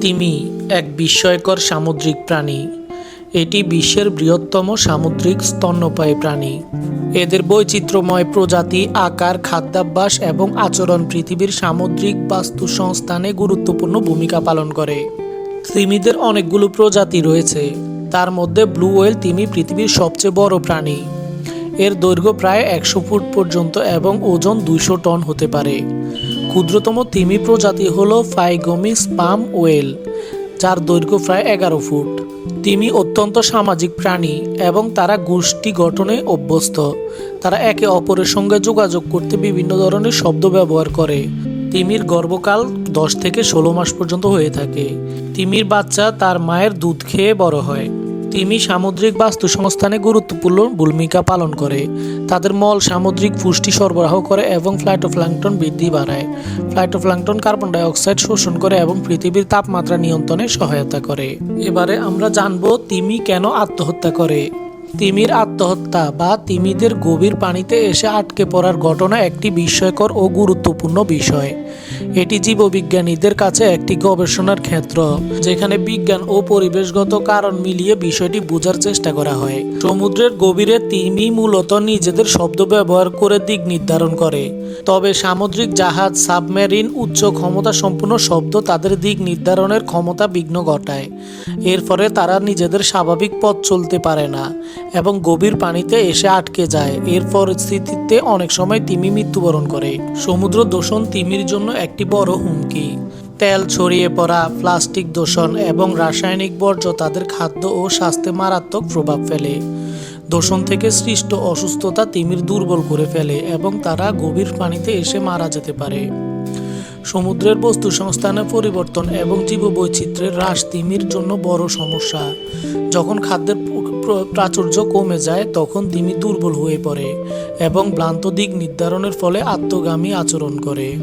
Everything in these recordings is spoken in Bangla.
তিমি এক বিস্ময়কর সামুদ্রিক প্রাণী। এটি বিশ্বের বৃহত্তম সামুদ্রিক স্তন্যপায়ী প্রাণী। এদের বৈচিত্র্যময় প্রজাতি, আকার, খাদ্যাভ্যাস এবং আচরণ পৃথিবীর সামুদ্রিক বাস্তুসংস্থানে গুরুত্বপূর্ণ ভূমিকা পালন করে। তিমিদের অনেকগুলো প্রজাতি রয়েছে। তার মধ্যে ব্লু ওয়েল তিমি পৃথিবীর সবচেয়ে বড় প্রাণী। এর দৈর্ঘ্য প্রায় একশো ফুট পর্যন্ত এবং ওজন দুইশো টন হতে পারে। ক্ষুদ্রতম তিমি প্রজাতি হল ফাইগমি স্পাম ওয়েল, যার দৈর্ঘ্য প্রায় এগারো ফুট। তিমি অত্যন্ত সামাজিক প্রাণী এবং তারা গোষ্ঠী গঠনে অভ্যস্ত। তারা একে অপরের সঙ্গে যোগাযোগ করতে বিভিন্ন ধরনের শব্দ ব্যবহার করে। তিমির গর্ভকাল দশ থেকে ষোলো মাস পর্যন্ত হয়ে থাকে। তিমির বাচ্চা তার মায়ের দুধ খেয়ে বড় হয়। তিমি সামুদ্রিক বাস্তু সংস্থানে গুরুত্বপূর্ণ ভূমিকা পালন করে। তাদের মল সামুদ্রিক পুষ্টি সরবরাহ করে এবং ফ্লাইটোফ্ল্যাঙ্কটন বৃদ্ধি বাড়ায়। ফ্লাইটোফ্ল্যাঙ্কটন কার্বন ডাইঅক্সাইড শোষণ করে এবং পৃথিবীর তাপমাত্রা নিয়ন্ত্রণে সহায়তা করে। এবারে আমরা জানব তিমি কেন আত্মহত্যা করে। তিমির আত্মহত্যা বা তিমিদের গভীর পানিতে এসে আটকে পড়ার ঘটনা একটি বিস্ময়কর ও গুরুত্বপূর্ণ বিষয়। এটি জীববিজ্ঞানীদের কাছে একটি গবেষণার ক্ষেত্র, যেখানে বিজ্ঞান ও পরিবেশগত কারণ মিলিয়ে বিষয়টি বোঝার চেষ্টা করা হয়। সমুদ্রের গভীরে তিমি মূলত নিজেদের শব্দ ব্যবহার করে দিক নির্ধারণ করে। তবে সামুদ্রিক জাহাজ, সাবমেরিন, উচ্চ ক্ষমতা সম্পূর্ণ শব্দ তাদের দিক নির্ধারণের ক্ষমতা বিঘ্ন ঘটায়। এর ফলে তারা নিজেদের স্বাভাবিক পথ চলতে পারে না এবং গভীর পানিতে এসে আটকে যায়। এর পরিস্থিতিতে অনেক সময় তিমি মৃত্যুবরণ করে। সমুদ্র দূষণ তিমির জন্য একটি বড় হুমকি। তেল ছড়িয়ে পড়া, প্লাস্টিক দূষণ এবং রাসায়নিক বর্জ্য তাদের খাদ্য ও স্বাস্থ্যে মারাত্মক প্রভাব ফেলে। দূষণ থেকে সৃষ্ট অসুস্থতা তিমির দুর্বল করে ফেলে এবং তারা গভীর পানিতে এসে মারা যেতে পারে। সমুদ্রের বস্তু সংস্থানের পরিবর্তন এবং জীববৈচিত্র্যের হ্রাস তিমির জন্য বড় সমস্যা। যখন খাদ্যের প্র- প্র- প্রাচুর্য কমে যায়, তখন তিমি দুর্বল হয়ে পড়ে এবং ভ্রান্ত দিক নির্ধারণের ফলে আত্মগামী আচরণ করে।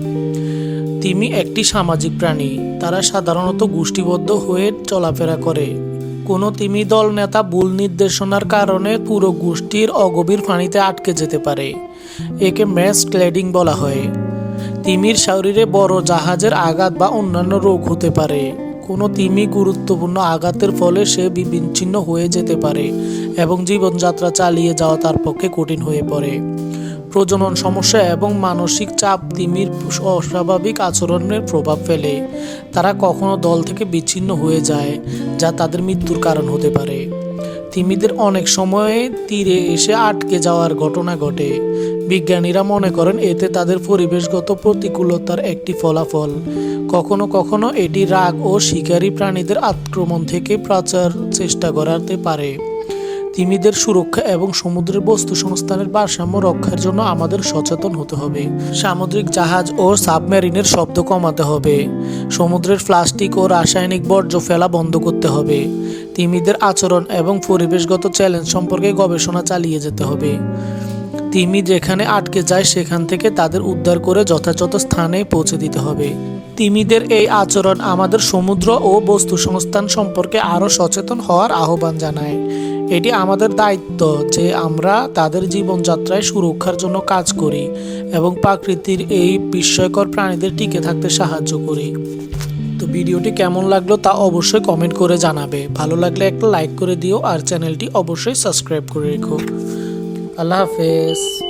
তিমি একটি সামাজিক প্রাণী। তারা সাধারণত গোষ্ঠীবদ্ধ হয়ে চলাফেরা করে। কোনো তিমি দল নেতা ভুল নির্দেশনার কারণে পুরো গোষ্ঠীর অগভীর পানিতে আটকে যেতে পারে, একে ম্যাস ক্লেডিং বলা হয়। তিমির শরীরে বড় জাহাজের আঘাত বা অন্যান্য রোগ হতে পারে। কোনো তিমি গুরুত্বপূর্ণ আঘাতের ফলে সে বিচ্ছিন্ন হয়ে যেতে পারে এবং জীবনযাত্রা চালিয়ে যাওয়া তার পক্ষে কঠিন হয়ে পড়ে। প্রজনন সমস্যা এবং মানসিক চাপ তিমির অস্বাভাবিক আচরণের প্রভাব ফেলে। তারা কখনো দল থেকে বিচ্ছিন্ন হয়ে যায়, যা তাদের মৃত্যুর কারণ হতে পারে। তিমিদের অনেক সময়ে তীরে এসে আটকে যাওয়ার ঘটনা ঘটে। বিজ্ঞানীরা মনে করেন এতে তাদের পরিবেশগত প্রতিকূলতার একটি ফলাফল। কখনো কখনো এটি রাগ ও শিকারী প্রাণীদের আক্রমণ থেকে প্রচার চেষ্টা করাতে পারে। তিমিদের সুরক্ষা এবং সমুদ্রের বস্তু সংস্থানের ভারসাম্য রক্ষার জন্য আমাদের সচেতন হতে হবে। সামুদ্রিক জাহাজ ও সাবমেরিনের শব্দ কমাতে হবে। সমুদ্রের প্লাস্টিক ও রাসায়নিক বর্জ্য ফেলা বন্ধ করতে হবে। তিমিদের আচরণ এবং পরিবেশগত চ্যালেঞ্জ সম্পর্কে গবেষণা চালিয়ে যেতে হবে। তিমি যেখানে আটকে যায় সেখান থেকে তাদের উদ্ধার করে যথাযথ স্থানে পৌঁছে দিতে হবে। তিমিদের এই আচরণ আমাদের সমুদ্র ও বস্তু সংস্থান সম্পর্কে আরও সচেতন হওয়ার আহ্বান জানায়। এটি আমাদের দায়িত্ব যে আমরা তাদের জীবনযাত্রায় সুরক্ষার জন্য কাজ করি এবং প্রকৃতির এই বিস্ময়কর প্রাণীদের টিকে থাকতে সাহায্য করি। তো ভিডিওটি কেমন লাগল তা অবশ্যই কমেন্ট করে জানাবে। ভালো লাগলে একটা লাইক করে দিও আর চ্যানেলটি অবশ্যই সাবস্ক্রাইব করে রেখো। আল্লাহ হাফেজ।